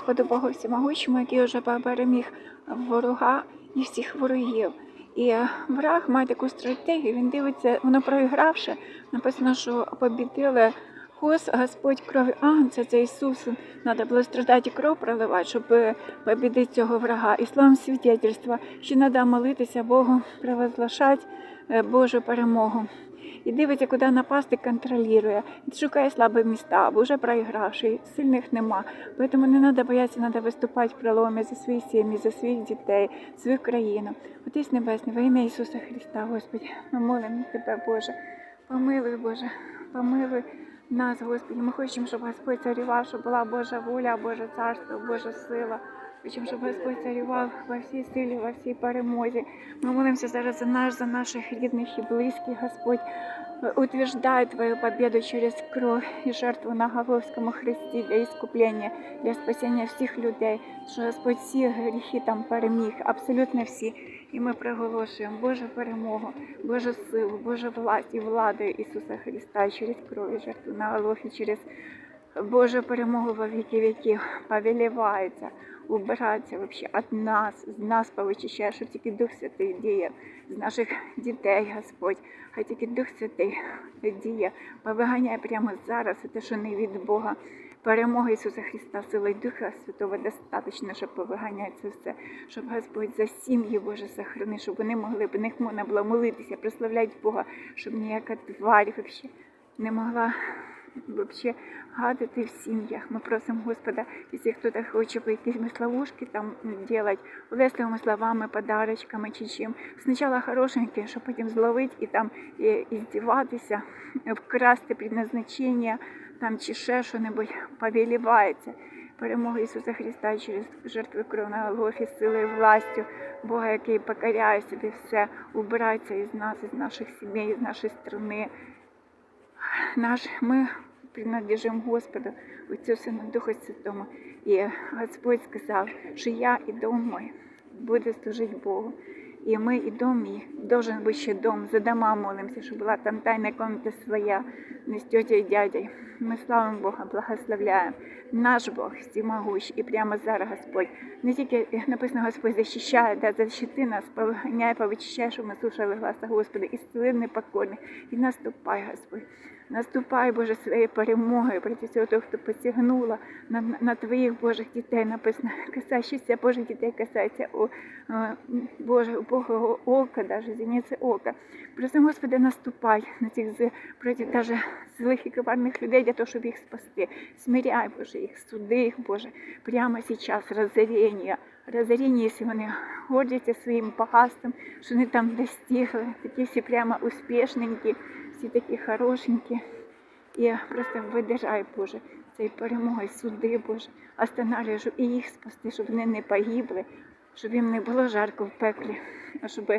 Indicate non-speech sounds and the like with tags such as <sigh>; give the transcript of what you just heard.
Господу Богу всемогущому, який вже переміг ворога і всіх ворогів. І враг має таку стратегію, він дивиться, воно проігравши, написано, що побідили Хос, Господь крові Агнця, це Ісус, треба було страдати і кров проливати, щоб побідити цього врага. І словом свідетельства, що треба молитися Богу, провозглашати е, Божу перемогу. І дивиться, куди напасти, контролює. Шукає слабі міста, бо вже проігравши, сильних нема. Тому не треба боятися, треба виступати в проломі за свої сім'ї, за своїх дітей, свою країну. Отець Небесний, во ім'я Ісуса Христа, Господи, ми молимо Тебе, Боже. Помилуй, Боже, помилуй нас, Господи. Ми хочемо, щоб Господь царював, щоб була Божа воля, Боже царство, Божа сила. Хочемо, щоб Господь царював во всій силі, во всій перемозі. Ми молимося зараз за нас, за наших рідних і близьких, Господь. Утверждай Твою победу через кровь и жертву на Головському хресті для іскуплення, для спасіння всіх людей, що Господь всі гріхи там переміг, абсолютно всі. І ми проголошуємо Божу перемогу, Божу силу, Божу власть і владу Ісуса Христа через кров і жертву на Голгофі, через Божу перемогу во віки віків повелівається, убиратися вообще від нас, з нас повичищає, щоб тільки Дух Святий діє, з наших дітей, Господь, хай тільки Дух Святий діє, повиганяє прямо зараз те, що не від Бога. Перемога Ісуса Христа, сили Духа Святого достатньо, щоб повиганяти це все, щоб Господь за сім'ї Боже сохранив, щоб вони могли б них можна було молитися, прославляти Бога, щоб ніяка тварь вообще не могла вообще гадити в сім'ях. Ми просимо Господа, якщо хтось хоче по якісь ловушки там делать, улесливими словами, подарочками чи чим. Спочатку хорошеньке, щоб потім зловити і там і, і здіватися, вкрасти <laughs> предназначення там чи ще що-небудь повілівається. Перемога Ісуса Христа через жертву кров на Голгофі, силою і властю, Бога, який покоряє собі все, убирається із нас, із наших сімей, із нашої страни. Наш, ми принадлежим Господу, Отцю Сину Духу Святому. І Господь сказав, що я і дом мой буде служити Богу. І ми і дом мій, должен бути ще дом, за дома молимося, щоб була там тайна комната своя, не з тьотєю і дядей. Ми славимо Бога, благословляємо. Наш Бог всемогущий. І прямо зараз Господь. Не тільки написано, Господь захищає, да, защити нас, повиганяє, повичищає, щоб ми слушали гласа Господа, і сили непокорних. І наступай, Господь. Наступай, Боже, своєю перемогою проти цього того, хто посягнула на, на твоїх Божих дітей. Написано, касаючися Божих дітей, касається е, Боже, Бога ока, навіть зіниці ока. Просимо, Господи, наступай на цих проти даже злих і коварних людей для того, щоб їх спасти. Смиряй, Боже, їх, суди їх, Боже, прямо зараз розорення. Розоріння, якщо вони гордяться своїм багатством, що вони там достигли, такі всі прямо успішненькі, всі такі хорошенькі. І просто видержай, Боже, цією перемогою суди, Боже, останавливай, щоб і їх спасти, щоб вони не погибли, щоб їм не було жарко в пеклі, а щоб